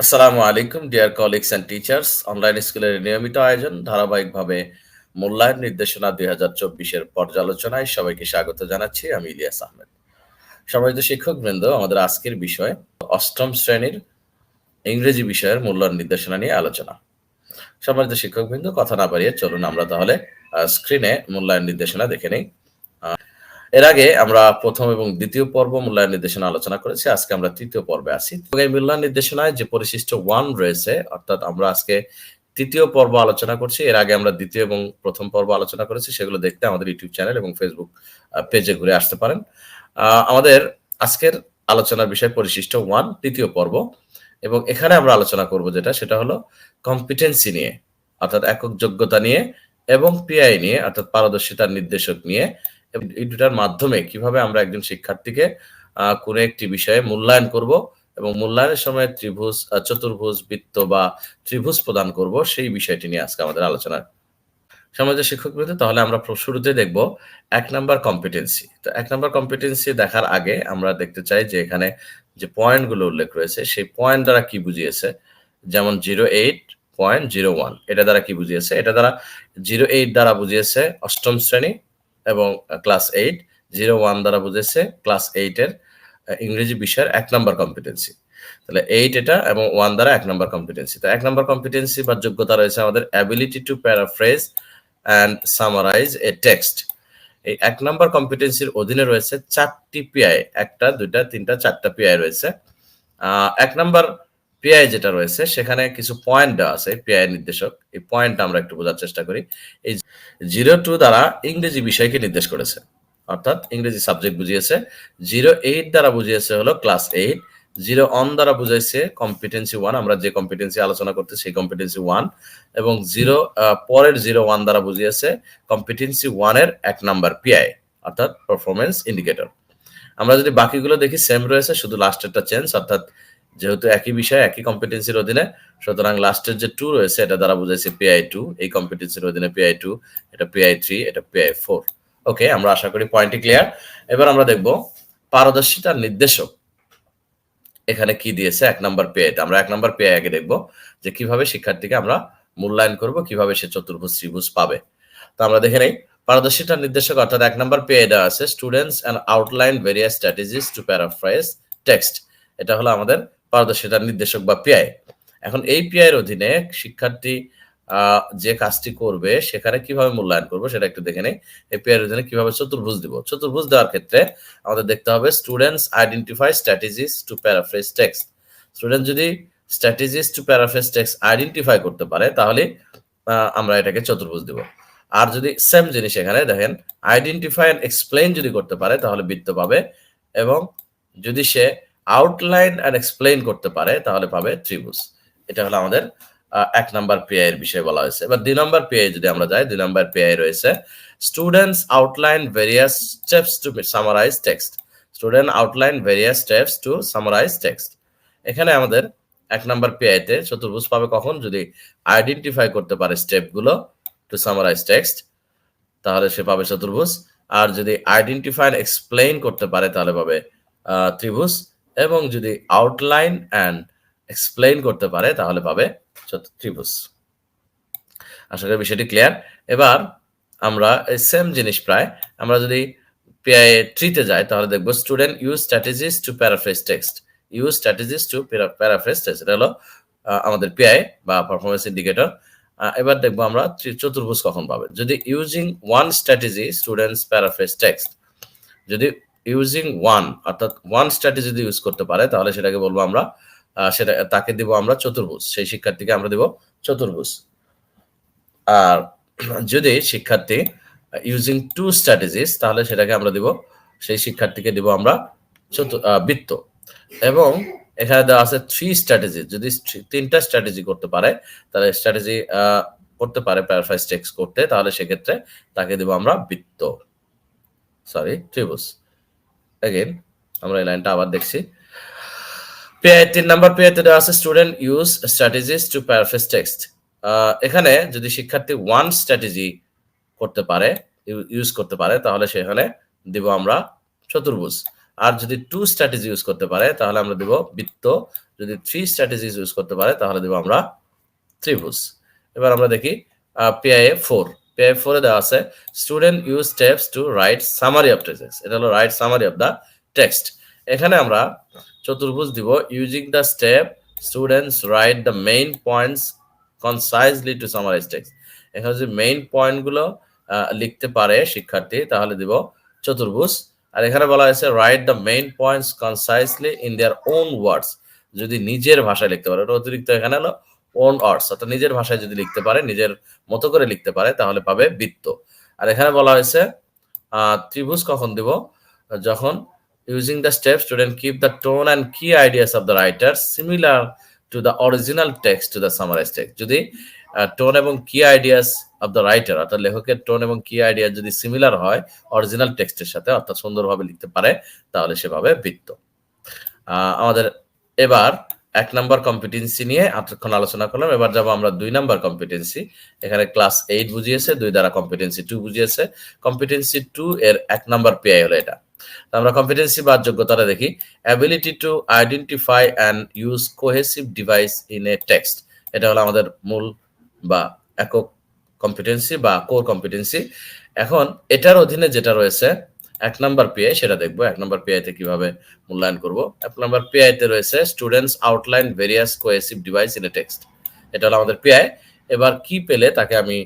আসসালামু আলাইকুম, dear colleagues and teachers. Online স্কুলের নিয়মিত আয়োজন, ধারাবাহিকভাবে মূল্যায়ন নির্দেশনা দুই হাজার চব্বিশের পর্যালোচনায় সবাইকে স্বাগত জানাচ্ছি, আমি ইলিয়াস আহমেদ। সম্মানিত শিক্ষকবৃন্দ আমাদের আজকের বিষয় অষ্টম শ্রেণির ইংরেজি বিষয়ের মূল্যায়ন নির্দেশনা নিয়ে আলোচনা। সম্মানিত শিক্ষকবৃন্দ কথা না বাড়িয়ে চলুন আমরা তাহলে স্ক্রিনে মূল্যায়ন নির্দেশনা দেখে নেই। এর আগে আমরা প্রথম এবং দ্বিতীয় পর্ব মূল্যায়ন নির্দেশনা আলোচনা করেছি, আজকে আমরা তৃতীয় পর্বে এই মূল্যায়ন নির্দেশনায় যে পরিশিষ্ট ওয়ান রয়েছে, অর্থাৎ আমরা আজকে তৃতীয় পর্ব আলোচনা করছি, এর আগে আমরা দ্বিতীয় এবং প্রথম পর্ব আলোচনা করেছি, সেগুলো দেখতে আমাদের ইউটিউব চ্যানেল এবং ফেসবুক পেজে ঘুরে আসতে পারেন। আমাদের আজকের আলোচনার বিষয় পরিশিষ্ট ওয়ান তৃতীয় পর্ব। এবং এখানে আমরা আলোচনা করব যেটা, সেটা হলো কম্পিটেন্সি নিয়ে, অর্থাৎ একক যোগ্যতা নিয়ে এবং পিআই নিয়ে, অর্থাৎ পারদর্শিতার নির্দেশক নিয়ে এই দুটার মাধ্যমে কীভাবে আমরা একজন শিক্ষার্থীকে কোনো একটি বিষয়ে মূল্যায়ন করব এবং মূল্যায়নের সময় ত্রিভুজ চতুর্ভুজ, বৃত্ত বা ত্রিভুজ প্রদান করব, সেই বিষয়টি নিয়ে আজকে আমাদের আলোচনা সমাজের শিক্ষক বৃন্দ তাহলে আমরা শুরুতে দেখব এক নাম্বার কম্পিটেন্সি তো এক নাম্বার কম্পিটেন্সি দেখার আগে আমরা দেখতে চাই যে এখানে যে পয়েন্টগুলো উল্লেখ রয়েছে, সেই পয়েন্ট দ্বারা কি বুঝিয়েছে? যেমন zero eight point zero one এটা দ্বারা কি বুঝিয়েছে? এটা দ্বারা জিরো এইট দ্বারা বুঝিয়েছে অষ্টম শ্রেণি এবং ক্লাস এইট জিরো ওয়ান দ্বারা বুঝেছে ক্লাস এইটের ইংরেজি বিষয়ের এক নম্বর কম্পিটেন্সি তাহলে এইট এটা এবং ওয়ান দ্বারা এক নম্বর কম্পিটেন্সি তো এক নম্বর কম্পিটেন্সি বা যোগ্যতা রয়েছে আমাদের ability to paraphrase and summarise a text এই এক নম্বর কম্পিটেন্সির অধীনে রয়েছে চারটি পিআই একটা, দুইটা, তিনটা, চারটা পিআই রয়েছে। এক নম্বর পিআই যেটা রয়েছে, সেখানে কিছু পয়েন্ট দেওয়া আছে পিআই নির্দেশক। এই পয়েন্ট আমরা একটু বোঝার চেষ্টা করি। এই জিরো টু দ্বারা ইংরেজি বিষয়কে নির্দেশ করেছে। অর্থাৎ ইংরেজি সাবজেক্ট বুঝিয়েছে। জিরো এইট দ্বারা বুঝিয়েছে হলো ক্লাস এইট জিরো অন দ্বারা বুঝাইছে কম্পিটেন্সি ওয়ান আমরা যে কম্পিটেন্সি আলোচনা করতে সেই কম্পিটেন্সি ওয়ান এবং জিরো পরের জিরো ওয়ান দ্বারা বুঝিয়েছে কম্পিটেন্সি ওয়ানের এক নাম্বার পিআই অর্থাৎ পারফরমেন্স ইন্ডিকেটর আমরা যদি বাকিগুলো দেখি সেম রয়েছে, শুধু লাস্টেরটা চেঞ্জ অর্থাৎ যেহেতু একই বিষয়, একই কম্পিটেন্সির অধীনে, সুতরাং লাস্টের যে টু রয়েছে, এটা দ্বারা বুঝাইছে পিআই টু এই কম্পিটেন্সির অধীনে পিআই টু এটা পিআই থ্রি এটা পিআই ফোর ওকে আমরা আশা করি পয়েন্টটি ক্লিয়ার এবার আমরা দেখব পারদর্শিতার নির্দেশক এখানে কি দিয়েছে, এক নম্বর পেয়াইতে আমরা এক নম্বর পেয়াই আগে দেখব যে কীভাবে শিক্ষার্থীকে আমরা মূল্যায়ন করব, কীভাবে সে চতুর্ভুজ, ত্রিভুজ পাবে। তো আমরা দেখে নেই পারদর্শিতার নির্দেশক, অর্থাৎ এক নম্বর পেয়ে দেওয়া আছে students and outline various strategies to paraphrase text এটা হলো আমাদের পারদর্শিতার নির্দেশক বা পিআই এখন এই পিআই এর অধীনে শিক্ষার্থী যে কাজটি করবে, সেখানে কীভাবে মূল্যায়ন করব সেটা একটু দেখে নেই। এই পিআই এর অধীনে কীভাবে চতুর্ভুজ দিব? চতুর্ভুজ দেওয়ার ক্ষেত্রে আমাদের দেখতে হবে students identify strategies to paraphrase text student যদি strategies to paraphrase text identify করতে পারে, তাহলে আমরা এটাকে চতুর্ভুজ দিব। আর যদি সেম জিনিস এখানে দেখেন আইডেন্টিফাই এন্ড এক্সপ্লেইন যদি করতে পারে, তাহলে বৃত্ত পাবে এবং যদি সে আউটলাইন অ্যান্ড এক্সপ্লেইন করতে পারে, তাহলে পাবে ত্রিভুজ। এটা হলো আমাদের এক নাম্বার পিআই এর বিষয়ে বলা হয়েছে। এবার দুই নাম্বার পিআই যদি আমরা যাই, দুই নাম্বার পিআই রয়েছে students outline various steps to summarise text student outline various steps to summarise text এখানে আমাদের এক নাম্বার পিআইতে চতুর্ভুজ পাবে কখন? যদি আইডেন্টিফাই করতে পারে স্টেপগুলো টু সামারাইজ টেক্সট তাহলে সে পাবে চতুর্ভুজ। আর যদি আইডেন্টিফাই এক্সপ্লেইন করতে পারে, তাহলে পাবে ত্রিভুজ। এবং যদি আউটলাইন অ্যান্ড এক্সপ্লেইন করতে পারে, তাহলে পাবে ত্রিভুজ। আশা করি বিষয়টি ক্লিয়ার এবার আমরা সেম জিনিস প্রায়, আমরা যদি ট্রিতে যাই, তাহলে দেখব student use strategies to paraphrase text use strategies to paraphrase text এটা হলো আমাদের পিআই বা পারফরমেন্স ইন্ডিকেটর এবার দেখব আমরা চতুর্ভুজ কখন পাবে। যদি using one strategy students paraphrase text যদি ইউজিং ওয়ান অর্থাৎ ওয়ান স্ট্র্যাটেজি যদি ইউজ করতে পারে, তাহলে সেটাকে বলব আমরা সেটা, তাকে দিব আমরা চতুর্ভুজ। সেই শিক্ষার্থীকে আমরা দিব চতুর্ভুজ। আর যদি শিক্ষার্থী ইউজিং টু স্ট্র্যাটেজিস তাহলে সেটাকে আমরা দিব, সেই শিক্ষার্থীকে দিব আমরা বৃত্ত। এবং এখানে দেওয়া আছে থ্রি স্ট্র্যাটেজি যদি তিনটা স্ট্র্যাটেজি করতে পারে, তাহলে স্ট্র্যাটেজি করতে পারে প্যারাফ্রাইজ টেক্স করতে, তাহলে সেক্ষেত্রে তাকে দেবো আমরা বৃত্ত। সরি ত্রিভুজ। এগেন আমরা এই লাইনটা আবার দেখছি। তিন নাম্বার পেয়াতে দেওয়া আছে student use strategies to paraphrase text এখানে যদি শিক্ষার্থী ওয়ান স্ট্র্যাটেজি করতে পারে ইউজ করতে পারে, তাহলে সেখানে দিব আমরা চতুর্ভুজ। আর যদি টু স্ট্র্যাটেজি ইউজ করতে পারে, তাহলে আমরা দেব বৃত্ত। যদি থ্রি স্ট্র্যাটেজিস ইউজ করতে পারে, তাহলে দেব আমরা ত্রিভুজ। এবার আমরা দেখি পিআইএ ফোর পিআইএ ফোরে দেওয়া আছে student use steps to write summary of text এটা হলো write summary of the text এখানে আমরা চতুর্ভুজ দিব using the step students write the main points concisely to summarise text এখানে যদি মেইন পয়েন্টগুলো লিখতে পারে শিক্ষার্থী, তাহলে দিব চতুর্ভুজ। আর এখানে বলা হয়েছে write the main points concisely in their own words যদি নিজের ভাষায় লিখতে পারে অতিরিক্ত এখানে হলো ওন ওয়ার্ডস অর্থাৎ নিজের ভাষায় যদি লিখতে পারে, নিজের মতো করে লিখতে পারে, তাহলে পাবে বৃত্ত। আর এখানে বলা হয়েছে ত্রিভুজ কখন দিব? যখন using the step student keep the tone and key ideas of the writer similar to the original text to the summarise text যদি টোন এবং key ideas of the writer অর্থাৎ লেখকের টোন এবং কি আইডিয়া যদি সিমিলার হয় original টেক্সটের সাথে, অর্থাৎ সুন্দরভাবে লিখতে পারে, তাহলে সেভাবে বৃত্ত। আমাদের এবার এক নাম্বার কম্পিটেন্সি নিয়ে এতক্ষণ আলোচনা করলাম। এবার যাব আমরা দুই নাম্বার কম্পিটেন্সি এখানে ক্লাস এইট বুঝিয়েছে, দুই দ্বারা কম্পিটেন্সি টু বুঝিয়েছে। কম্পিটেন্সি টু এর এক নাম্বার পেয়ে হলো এটা। আমরা কম্পিটেন্সি বা যোগ্যতাটা দেখি। Ability to identify and use cohesive device in a text এটা হলো আমাদের মূল বা একক কম্পিটেন্সি বা কোর কম্পিটেন্সি এখন এটার অধীনে যেটা রয়েছে এক নাম্বার পিআই সেটা দেখব, এক নাম্বার পিআইতে কীভাবে মূল্যায়ন করব। এক নাম্বার পিআইতে রয়েছে students outline various cohesive device in a text এটা হলো আমাদের পিআই এবার কি পেলে তাকে আমি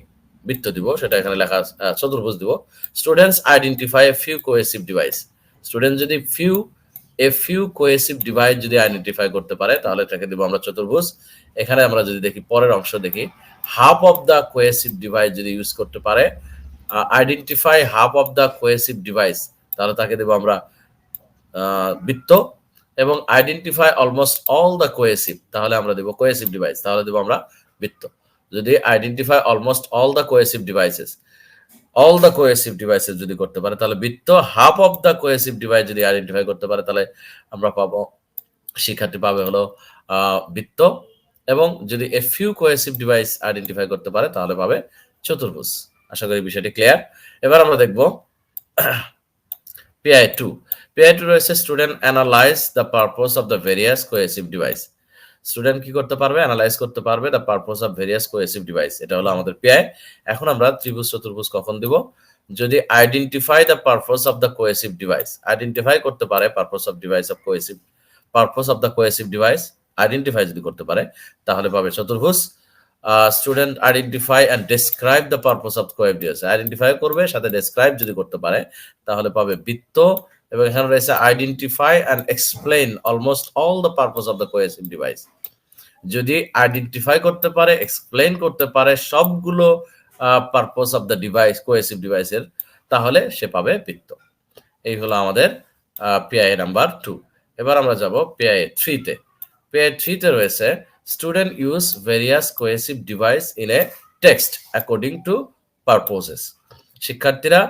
বৃত্ত দিব, সেটা এখানে লেখা চতুর্ভুজ দিব। Students identify a few cohesive device student যদি few a few cohesive device যদি আইডেন্টিফাই করতে পারে, তাহলে তাকে দিব আমরা চতুর্ভুজ। এখানে আমরা যদি দেখি, পরের অংশ দেখি। Half of the cohesive device যদি ইউজ করতে পারে identify half of the cohesive device তাহলে তাকে দেবো আমরা বৃত্ত, এবং identify almost all the cohesive তাহলে আমরা দেবো কোয়েসিভ ডিভাইস তাহলে দেবো আমরা বৃত্ত। যদি identify almost all the cohesive devices all the cohesive devices যদি করতে পারে, তাহলে বৃত্ত half of the cohesive device যদি আইডেন্টিফাই করতে পারে, তাহলে আমরা পাবো, শিক্ষার্থী পাবে হলো বৃত্ত, এবং যদি a few cohesive device identify করতে পারে, তাহলে পাবে চতুর্ভুজ। আশা করি বিষয়টি ক্লিয়ার এবার আমরা দেখব পিআই টু পিআই টু রয়েছে student analyse the purpose of the various cohesive device student কি করতে পারবে? অ্যানালাইজ করতে পারবে the purpose of various cohesive device এটা হলো আমাদের পিআই এখন আমরা ত্রিভুজ, চতুর্ভুজ কখন দিব? যদি identify the purpose of the cohesive device identify করতে পারে purpose of device of cohesive purpose of the cohesive device identify যদি করতে পারে, তাহলে পাবে চতুর্ভুজ। Student identify and describe the purpose of cohesive device identify করবে, সাথে ডেসক্রাইব যদি করতে পারে, তাহলে পাবে বৃত্ত এবং এখানে রয়েছে identify and explain almost all the purpose of the cohesive device যদি আইডেন্টিফাই করতে পারে এক্সপ্লেইন করতে পারে সবগুলো purpose of the device cohesive ডিভাইসের তাহলে সে পাবে বৃত্ত। এই হলো আমাদের পিআই নাম্বার টু এবার আমরা যাব পিআই থ্রিতে পিআই থ্রিতে রয়েছে student use various cohesive device in a text according to purposes. শিক্ষার্থীরা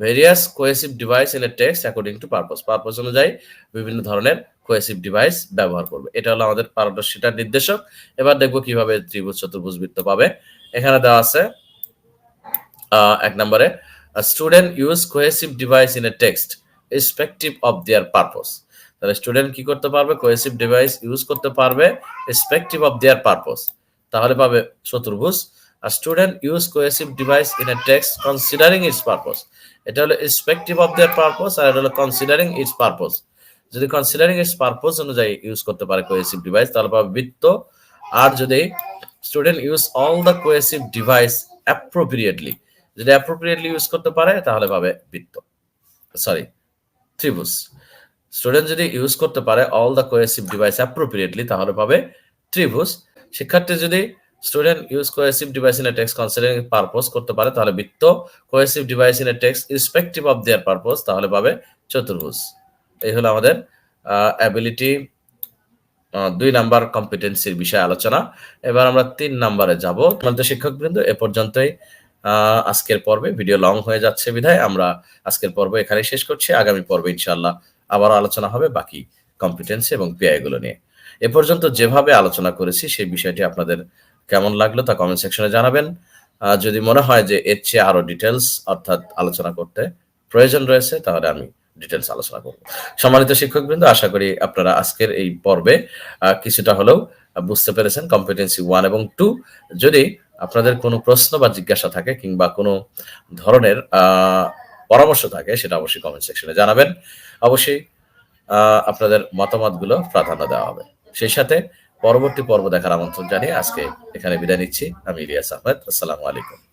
various cohesive device in a text according to purpose purpose অনুযায়ী বিভিন্ন ধরনের কোয়েসিভ ডিভাইস ব্যবহার করবে। এটা হলো আমাদের পারদর্শিতার নির্দেশক। এবার দেখব কীভাবে ত্রিভুজ চতুর্ভুজ বৃত্ত পাবে। এখানে দেওয়া আছে এক নম্বরে student use cohesive device in a text respective of their purpose তাহলে স্টুডেন্ট কি করতে পারবে? কোয়েসিভ ডিভাইস ইউজ করতে পারবে রেসপেক্টিভ অফ দেয়ার পারপোজ তাহলে পাবে চতুর্ভুজ আর student use cohesive device in a text considering its purpose এটা হলো রেসপেক্টিভ অফ দেয়ার পারপোজ আর এটা হলো কনসিডারিং ইটস পারপোজ যদি কনসিডারিং ইটস পারপোজ অনুযায়ী ইউজ করতে পারে কোয়েসিভ ডিভাইস তাহলে পাবে বৃত্ত। আর যদি student use all the cohesive device appropriately যদি অ্যাপ্রোপ্রিয়েটলি ইউজ করতে পারে, তাহলে পাবে বৃত্ত। সরি ত্রিভুজ। স্টুডেন্ট যদি ইউজ করতে পারে all the cohesive device appropriately তাহলে পাবে ত্রিভুজ। শিক্ষার্থী যদি student use cohesive device in a text considering purpose করতে পারে, তাহলে বৃত্ত। Cohesive device in a text respective of their purpose তাহলে পাবে চতুর্ভুজ। এই হলো আমাদের অ্যাবিলিটি দুই নাম্বার কম্পিটেন্সির বিষয়ে আলোচনা। এবার আমরা তিন নাম্বারে যাব। তোমাদের শিক্ষকবৃন্দ, এ পর্যন্তই আজকের পর্বে। ভিডিও লং হয়ে যাচ্ছে বিধায়, আমরা আজকের পর্ব এখানে শেষ করছি। আগামী পর্বে ইনশাআল্লাহ আবারও আলোচনা হবে বাকি কম্পিটেন্সি এবং পিআই গুলো নিয়ে। এ পর্যন্ত যেভাবে আলোচনা করেছি, সেই বিষয়টি আপনাদের কেমন লাগল তা কমেন্ট সেকশনে জানাবেন। যদি মনে হয় যে এর চেয়ে আরও ডিটেলস অর্থাৎ আলোচনা করতে প্রয়োজন রয়েছে, তাহলে আমি ডিটেলস আলোচনা করব। সম্মানিত শিক্ষকবৃন্দ, আশা করি আপনারা আজকের এই পর্বে কিছুটা হলেও বুঝতে পেরেছেন কম্পিটেন্সি ওয়ান এবং টু যদি আপনাদের কোনো প্রশ্ন বা জিজ্ঞাসা থাকে কিংবা কোনো ধরনের পরামর্শ থাকে, সেটা অবশ্যই কমেন্ট সেকশনে জানাবেন। অবশ্যই আপনাদের মতামতগুলো প্রাধান্য দেওয়া হবে। সেই সাথে পরবর্তী পর্ব দেখার আমন্ত্রণ জানিয়ে আজকে এখানে বিদায় নিচ্ছি। আমি ইলিয়াস আহমেদ, আসসালামু আলাইকুম।